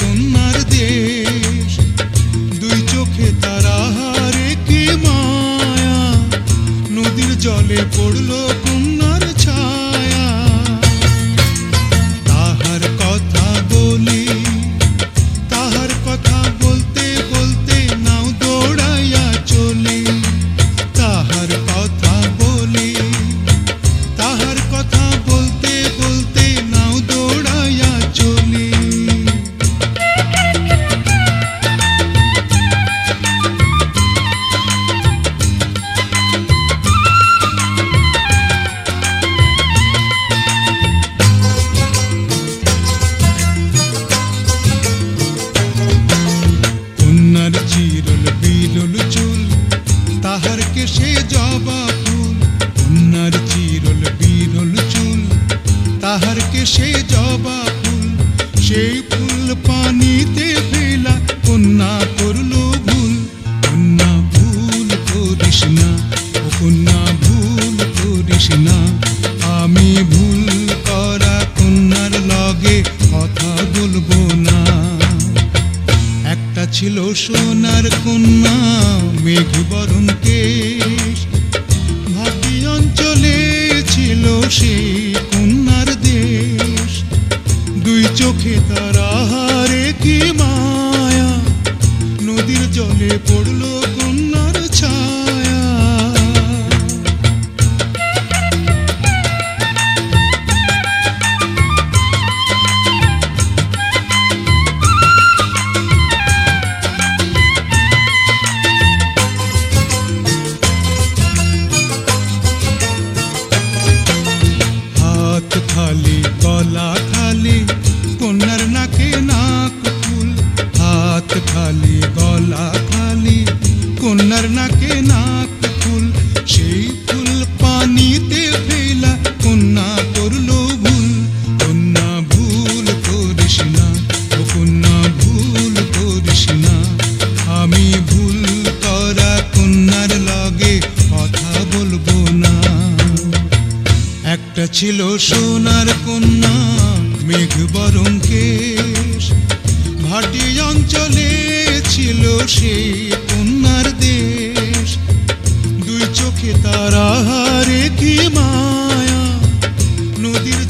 কন্যার দেশ। দুই চোখে হারে কি মায়া? নদীর জলে পড়ল কন্যার তাহার কে সে জবা ফুল, সেই ফুল পানিতে ফেলা, কন্যা করল ভুল। কন্যা ভুল করিস না, ও কন্যা ভুল করিস না। আমি ভুল করা কন্যার লগে কথা বলব না। একটা ছিল সোনার কন্যা মেঘবরণ কেশ তারা কি মায়া? নদীর জলে পড়ল নাকে নাক ফুল, সেই ফুল পানিতে ফেলা কন্যা করল ভুল। কন্যা ভুল করিস না, ও কন্যা ভুল করিস না। আমি ভুল করা কন্যার লগে কথা বলব না। একটা ছিল সোনার কন্যা মেঘবরণ কেশ। ভাটি অঞ্চলে ছিল সেই